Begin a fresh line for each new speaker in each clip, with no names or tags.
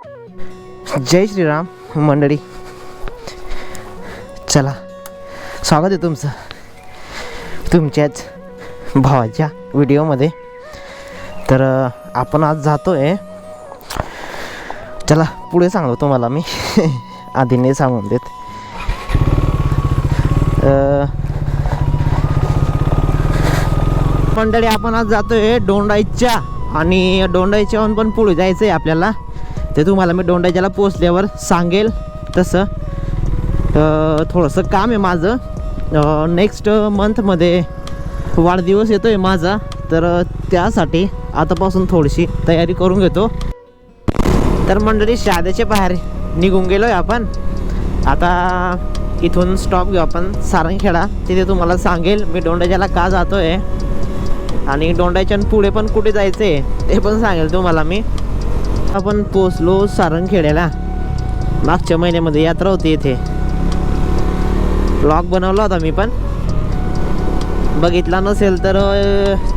जय श्रीराम मंडळी. चला स्वागत आहे तुमचं. तुमच्याच भावाच्या व्हिडिओमध्ये. तर आपण आज जातो आहे चला पुढे सांगतो तुम्हाला मी. आधी नाही सांगून देत. मंडळी आपण आज जातो आहे डोंडाईच्या. आणि डोंडाईच्याहून पण पुढे जायचं आहे आपल्याला. ते तुम्हाला मी दोंडाच्याला पोचल्यावर सांगेल तसं. थोडंसं काम आहे माझं. नेक्स्ट मंथमध्ये वाढदिवस येतो आहे माझा. तर त्यासाठी आतापासून थोडीशी तयारी करून घेतो. तर मंडळी शादेच्या बाहेर निघून गेलो आहे आपण. आता इथून स्टॉप घेऊ आपण सारंगखेडा. तिथे तुम्हाला सांगेल मी डोंडाच्याला का जातो आहे आणि डोंडाच्या पुढे पण कुठे जायचं आहे ते पण सांगेल तुम्हाला मी. आपण पोचलो सारंगखेड्याला. मागच्या महिन्यामध्ये यात्रा होती इथे. ब्लॉग बनवला होता मी पण. बघितला नसेल तर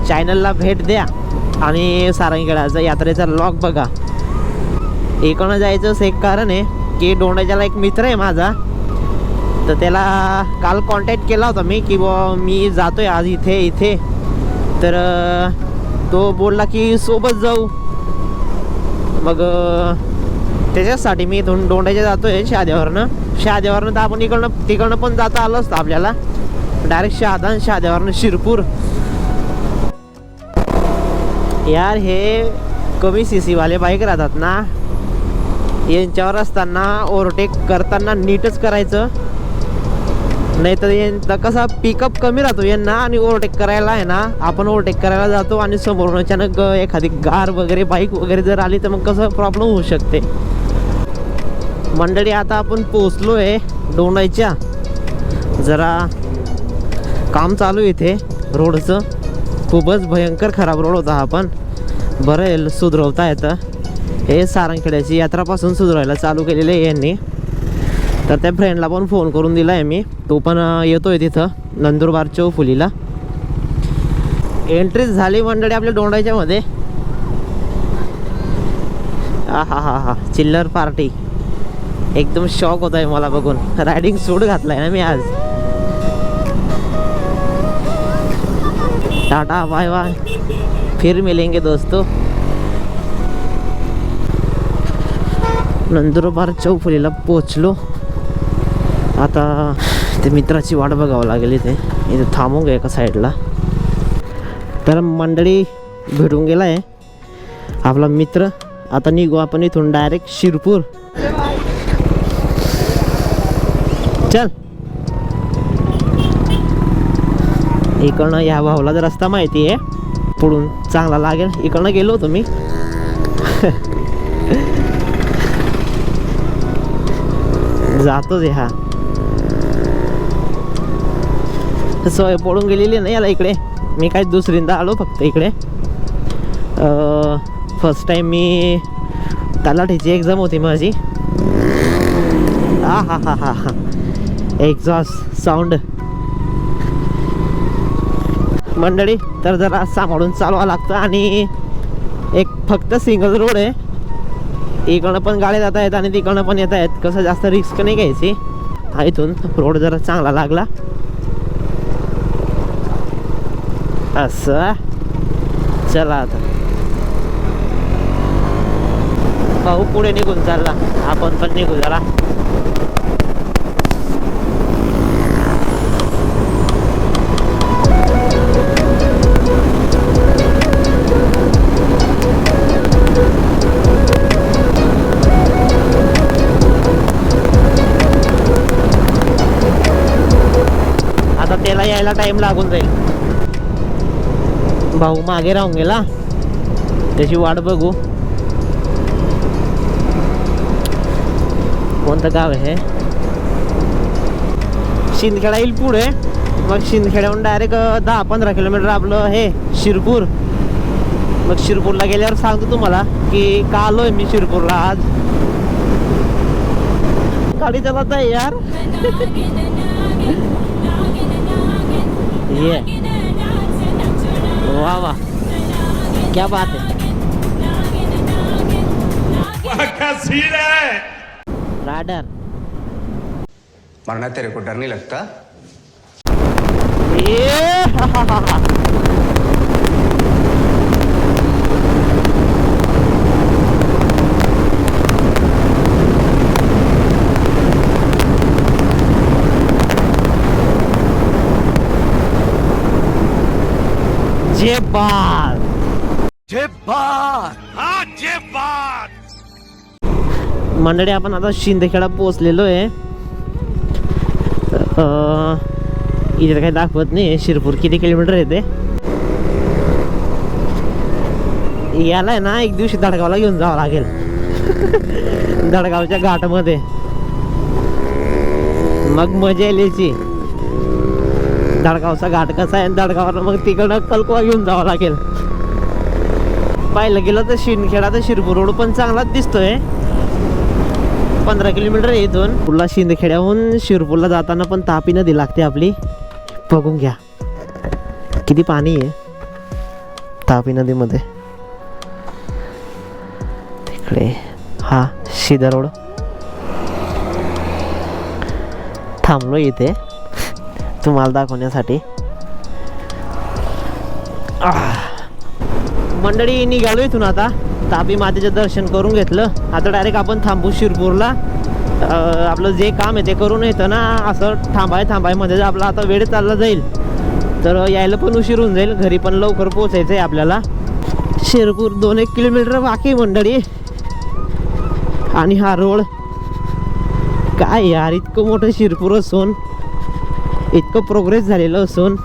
चॅनलला भेट द्या. आणि सारंगखेड्याचा यात्रेचा ब्लॉग बघा. इकडं जायचं असं एक कारण आहे की डोंड्याच्याला एक मित्र आहे माझा. तर त्याला काल कॉन्टॅक्ट केला होता मी की बुवा मी जातोय आज इथे इथे. तर तो बोलला की सोबत जाऊ. मग त्याच्यासाठी त्याच्याचसाठी मी इथून डोंडाच्या जातो आहे शहाद्यावरनं शहाद्यावरनं तर आपण इकडनं तिकडनं पण जाता आलं असतं आपल्याला. डायरेक्ट शहादा आणि शहाद्यावरनं शिरपूर. यार हे कमी सी सीवाले बाईक राहतात ना. यांच्यावर असताना ओव्हरटेक करताना नीटच करायचं. नाही तर यांचा कसा पिकअप कमी राहतो. यांना आणि ओव्हरटेक करायला आहे ना आपण ओव्हरटेक करायला जातो आणि समोरून अचानक एखादी कार वगैरे बाईक वगैरे जर आली तर मग कसं प्रॉब्लेम होऊ शकते. मंडळी आता आपण पोचलो आहे डोंडाईच्या. जरा काम चालू इथे रोडचं. खूपच भयंकर खराब रोड होता हा पण. बरं सुधरवता येतं हे सारंगखेड्याची यात्रापासून सुधरायला चालू केलेलं आहे यांनी. तर त्या फ्रेंडला पण फोन करून दिला आहे मी. तो पण येतो येतोय तिथं नंदुरबार चौफुलीला एंट्रीच झाली मंडळी आपल्या डोंडाच्यामध्ये हा हा हा हा चिल्लर पार्टी एकदम शॉक होत आहे मला बघून. रायडिंग सूट घातलाय ना मी आज. टाटा बाय बाय फिर मिलेंगे दोस्तों. नंदुरबार चौफुलीला पोचलो. आता ते मित्राची वाट बघावं लागेल इथे. इथे थांबून एका साईडला. तर मंडळी भेटून गेला आहे आपला मित्र. आता निघू आपण इथून डायरेक्ट शिरपूर. चल. इकडनं या भाऊला जर रस्ता माहिती आहे पुढून चांगला लागेल. इकडनं गेलो होतो मी. जातोच हा. सवय पडून गेलेली नाही याला इकडे. मी काय दुसरींदा आलो फक्त इकडे. फर्स्ट टाईम मी तलाठीची एक्झाम होती माझी. हा हा हा हा हा. एक्झॉस्ट साऊंड मंडळी तर जरा सांभाळून चालवावं लागतं आणि एक फक्त सिंगल रोड आहे. इकडनं पण गाड्या जात आहेत आणि तिकडनं पण येत आहेत. कसं जास्त रिस्क नाही घ्यायची. इथून रोड जरा चांगला लागला. असं चला आता. भाऊ पुढे निघून चालला. आपण पण निघू जरा. आता त्याला यायला टाइम लागून जाईल. भाऊ मागे राहून गेला. त्याची वाट बघू. कोणतं गाव आहे हे? शिंदखेडा येईल पुढे. मग शिंदखेड्याहून डायरेक्ट दहा पंधरा किलोमीटर आपलं हे शिरपूर. मग शिरपूरला गेल्यावर सांगतो तुम्हाला की का आलोय मी शिरपूरला आज. गाडी चालत आहे यार. ये. वाह वाह. क्या बात है.
है
राडर
मरना तेरे को डर नहीं लगता?
जे मंडळी आपण आता शिंदखेडा पोहोचलेलो आहे अं, इथे काही दाखवत नाही. शिरपूर किती किलोमीटर येते याला ना एक दिवशी दडगावला घेऊन जावं लागेल. दडगावच्या घाटामध्ये. मग मजा येईल याची. दडगावचा घाट कसा आहे दडगावला मग तिकडं कलकुवा घेऊन जावं लागेल. पाहिलं गेलं तर शिंदखेडा तर शिरपूर रोड पण चांगलाच दिसतोय. पंधरा किलोमीटर आहे इथून. पुढला शिंदखेड्याहून शिरपूरला जाताना पण तापी नदी लागते आपली. बघून घ्या. किती पाणी आहे. तापी नदीमध्ये. तिकडे हा शिदा रोड थांबलो इथे. तुम्हाला दाखवण्यासाठी. मंडळी निघालो इथून आता. तापी मातेचं दर्शन करून घेतलं. आता डायरेक्ट आपण थांबू शिरपूरला. आपलं जे काम आहे ते करून येतं ना. असं थांबाय थांबायमध्ये जर आपला आता वेळ चालला जाईल. तर यायला पण उशीर होऊन जाईल. घरी पण लवकर पोचायचं आहे आपल्याला. शिरपूर दोन एक किलोमीटर बाकी मंडळी. आणि हा रोड. काय यार इतकं मोठं शिरपूर असून. इतकं प्रोग्रेस झालेलं असून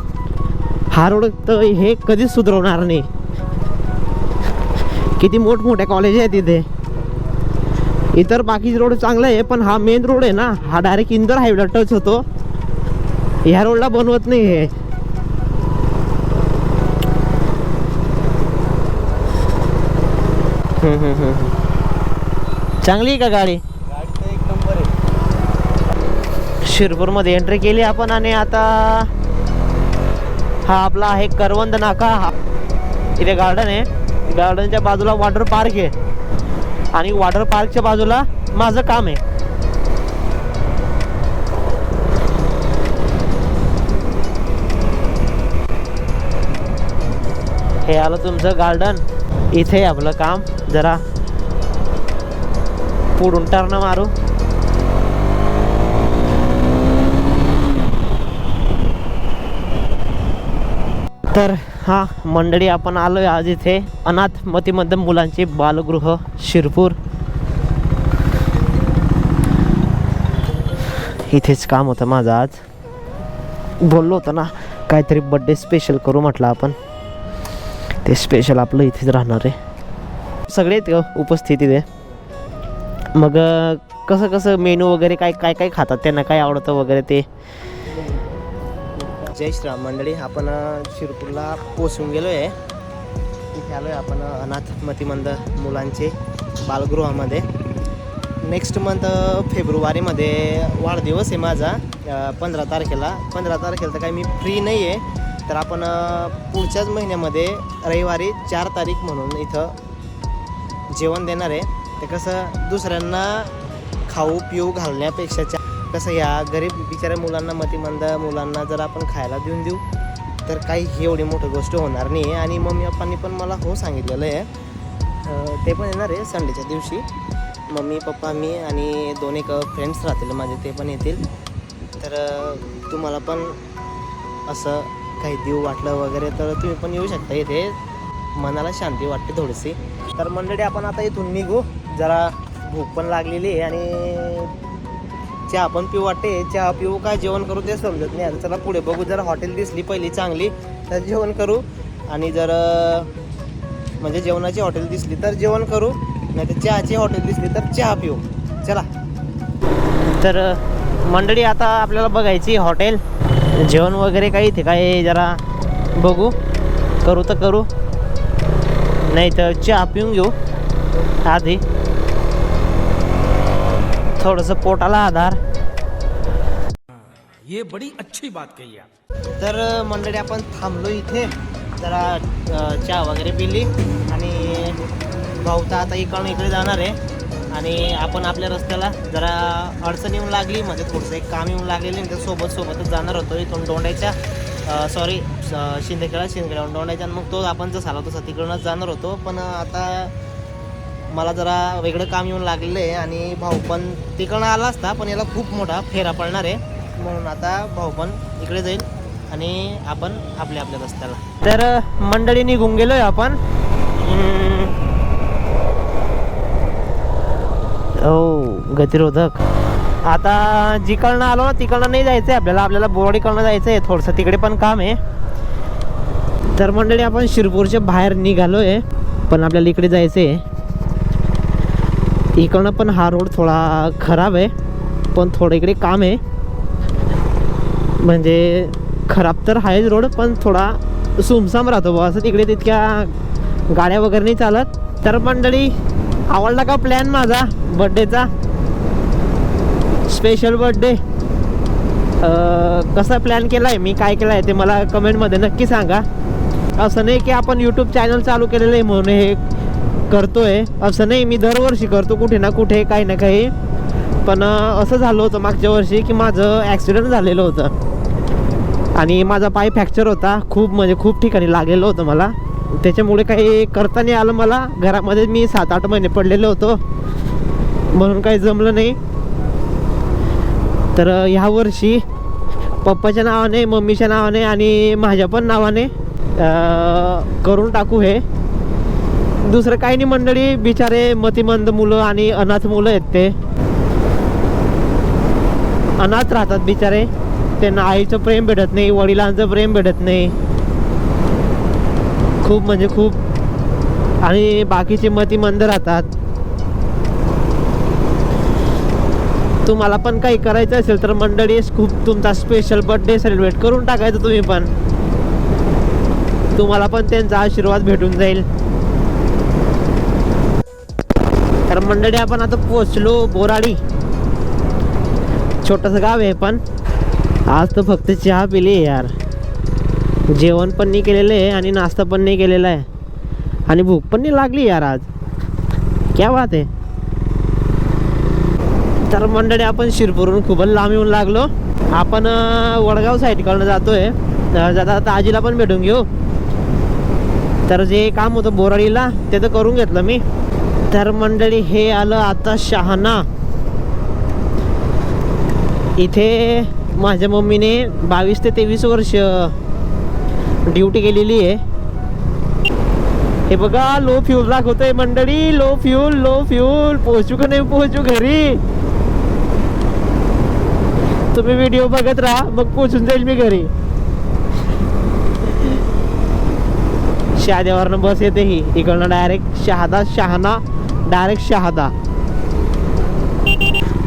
हा रोड तर हे कधीच सुधरवणार नाही. किती मोठमोठ्या कॉलेज आहेत तिथे इतर बाकीचे रोड चांगला आहे पण हा मेन रोड आहे ना हा डायरेक्ट इंदोर हायवेला टच होतो. ह्या रोडला बनवत नाही हे. चांगली आहे का गाडी? शिरपूरमध्ये एंट्री केली आपण आणि आता हा आपला आहे करवंद नाका. हा इथे गार्डन आहे. गार्डनच्या बाजूला वॉटर पार्क आहे. आणि वॉटर पार्कच्या बाजूला माझं काम आहे. हे आलं तुमचं गार्डन इथे आपलं काम. जरा पुढून टर्न मारू. तर हा मंडळी आपण आलो आहे आज इथे अनाथ मतिमंद मुलांचे बालगृह शिरपूर. इथेच काम होतं माझं आज. बोललो होतं ना काहीतरी बड्डे स्पेशल करू म्हटलं आपण. ते स्पेशल आपलं इथेच राहणार आहे. सगळे आहेत का उपस्थित इथे. मग कसं कसं मेनू वगैरे काय काय काय खातात? त्यांना काय आवडतं वगैरे ते? जय श्रीराम मंडळी आपण शिरपूरला पोचून गेलो आहे इथे आलो आहे आपण अनाथ मतिमंद मुलांचे बालगृहामध्ये. नेक्स्ट मंथ फेब्रुवारीमध्ये वाढदिवस आहे माझा. पंधरा तारखेला. पंधरा तारखेला तर काही मी फ्री नाही आहे तर आपण पुढच्याच महिन्यामध्ये रविवारी चार तारीख म्हणून इथं जेवण देणार आहे. ते कसं दुसऱ्यांना खाऊ पिऊ घालण्यापेक्षा कसं या गरीब बिचाऱ्या मुलांना मतिमंद मुलांना जर आपण खायला देऊन देऊ तर काही एवढी मोठी गोष्ट होणार नाही आहे आणि मम्मी पप्पांनी पण मला हो सांगितलेलं आहे. ते पण येणार आहे संडेच्या दिवशी. मम्मी पप्पा मी आणि दोन एक फ्रेंड्स राहतील माझे ते पण येतील. तर तुम्हाला पण असं काही देऊ वाटलं वगैरे तर तुम्ही पण येऊ शकता इथे. मनाला शांती वाटते थोडीशी. तर मंडळी आपण आता इथून निघू. जरा भूक पण लागलेली आहे आणि चहा पण पिऊ वाटते. चहा पिऊ काय जेवण करू ते समजत नाही. आता चला पुढे बघू. जर हॉटेल दिसली पहिली चांगली तर जेवण करू. आणि जर म्हणजे जेवणाची हॉटेल दिसली तर जेवण करू. नाही तर चहाची हॉटेल दिसली तर चहा पिऊ. चला. तर मंडळी आता आपल्याला बघायची हॉटेल जेवण वगैरे काही इथे काय जरा बघू. करू तर करू. नाही तर चहा पिऊन घेऊ. आधी. थोडंसं पोटाला आधार.
ये बड़ी अच्छी बात कही आप.
तर मंडळी आपण थांबलो इथे. जरा चहा वगैरे पिली. आणि भाऊ तर आता इकडून इकडे जाणार आहे. आणि आपण आपल्या रस्त्याला जरा अडचण येऊन लागली. म्हणजे थोडंसं एक काम येऊन लागलेली. त्या सोबत सोबतच जाणार होतो इथून दोंडायच्या सॉरी शिंदेखेडा शिंदेखेडा दोंडायच्या आणि मग तो आपण जसं आला तसा तिकडूनच जाणार होतो. पण आता मला जरा वेगळं काम येऊन लागलेलं आहे आणि भाऊ पण तिकडनं आला असता पण याला खूप मोठा फेरा पडणार आहे. म्हणून आता भाऊ पण इकडे जाईल आणि आपण आपल्या आपल्या रस्त्याला. तर मंडळी निघून गेलोय आपण. हो गतिरोधक. आता जिकडनं आलो ना तिकडनं नाही जायचं आहे आपल्याला. आपल्याला बोर्डीकडनं जायचं आहे थोडंसं तिकडे पण काम आहे. तर मंडळी आपण शिरपूरच्या बाहेर निघालो आहे पण आपल्याला इकडे जायचं आहे इकडनं पण हा रोड थोडा खराब आहे पण थोडं इकडे काम आहे. म्हणजे खराब तर आहेच रोड पण थोडा सुमसाम राहतो बुवा. असं तिकडे तितक्या गाड्या वगैरे नाही चालत. तर मंडळी आवडला का प्लॅन माझा? बड्डेचा स्पेशल बड्डे कसा प्लॅन केला आहे मी काय केलं आहे ते मला कमेंटमध्ये नक्की सांगा. असं नाही की आपण यूट्यूब चॅनल चालू केलेलं आहे म्हणून हे करतोय. असं नाही मी दरवर्षी करतो कुठे ना कुठे काही ना काही. पण असं झालं होतं मागच्या वर्षी की माझं ॲक्सिडेंट झालेलं होतं. आणि माझा पाय फ्रॅक्चर होता. खूप म्हणजे खूप ठिकाणी लागलेलं होतं मला. त्याच्यामुळे काही करता नाही आलं मला. घरामध्ये मी सात आठ महिने पडलेलो होतो. म्हणून काही जमलं नाही. तर ह्या वर्षी पप्पाच्या नावाने मम्मीच्या नावाने आणि माझ्या पण नावाने करून टाकू हे. दुसरं काही नाही मंडळी बिचारे मतिमंद मुलं आणि अनाथ मुलं आहेत ते. अनाथ राहतात बिचारे. त्यांना आईचं प्रेम भेटत नाही वडिलांचं प्रेम भेटत नाही. खूप म्हणजे खूप. आणि बाकीचे मतिमंद राहतात. तुम्हाला पण काही करायचं असेल तर मंडळी खूप तुमचा स्पेशल बर्थडे सेलिब्रेट करून टाकायचं तुम्ही पण. तुम्हाला पण त्यांचा आशीर्वाद भेटून जाईल. तर मंडळी आपण आता पोचलो बोराडी. छोटंसं गाव आहे पण. आज तर फक्त चहा पिली यार. जेवण पण नाही केलेलं आहे आणि नाश्ता पण नाही केलेला आहे. आणि भूक पण नाही लागली यार आज. क्या बात आहे. तर मंडळी आपण शिरपूरहून खूपच लांब येऊन लागलो. आपण वडगाव साईडकडनं जातोय. जाता आता आजीला पण भेटून घेऊ. तर जे काम होतं बोराडीला ते तर करून घेतलं मी. तर मंडळी हे आलं आता शहाणा. इथे माझ्या मम्मीने बावीस ते तेवीस वर्ष ड्युटी केलेली आहे. हे बघा लो फ्यूल दाखवतोय मंडळी लो फ्यूल लो फ्यूल. पोहोचू का नाही पोहोचू घरी? तुम्ही व्हिडिओ बघत राहा मग पोहोचून जाईल मी घरी. शहाद्यावरनं बस येते ही. इकडनं डायरेक्ट शहादा शहाणा. डायरेक्ट शहादा.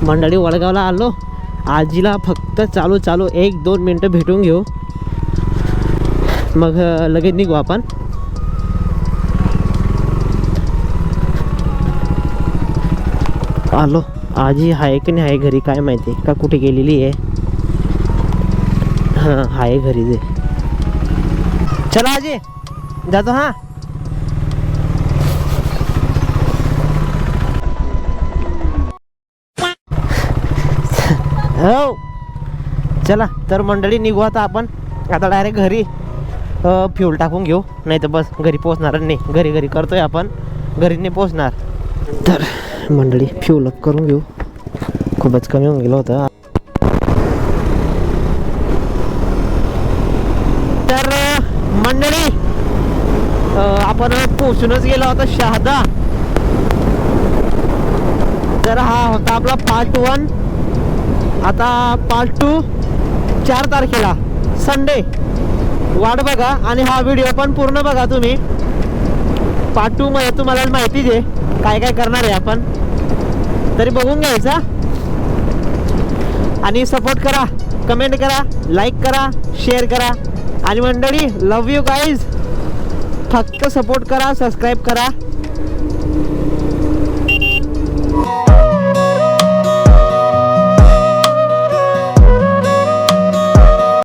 मंडळी वडगावला आलो. आजीला फक्त चालू चालू एक दोन मिनटं भेटून घेऊ. मग लगेच निघू आपण. आलो. आजी आहे की नाही आहे घरी काय माहिती? का कुठे गेलेली आहे? हां आहे घरी जे चला आजी. जातो हां. हो. चला तर मंडळी निघू आता आपण. आता डायरेक्ट घरी फ्यूल टाकून घेऊ. नाही तर बस घरी पोचणार नाही. घरी घरी करतोय आपण. घरी नाही पोचणार तर मंडळी फ्यूल अप करून घेऊ. खूपच कमी होऊन गेलं होतं. तर मंडळी आपण पोचूनच गेलो होता शहादा. तर हा होता आपला पार्ट वन आता पार्ट टू चार तारखेला संडे वाट बघा आणि हा व्हिडिओ पण पूर्ण बघा तुम्ही. पार्ट टू मध्ये तुम्हाला माहिती दे काय काय करणार आहे आपण. तरी बघून घ्यायचा आणि सपोर्ट करा कमेंट करा लाईक करा शेअर करा. आणि मंडळी लव यू गाईज फक्त सपोर्ट करा सबस्क्राईब करा.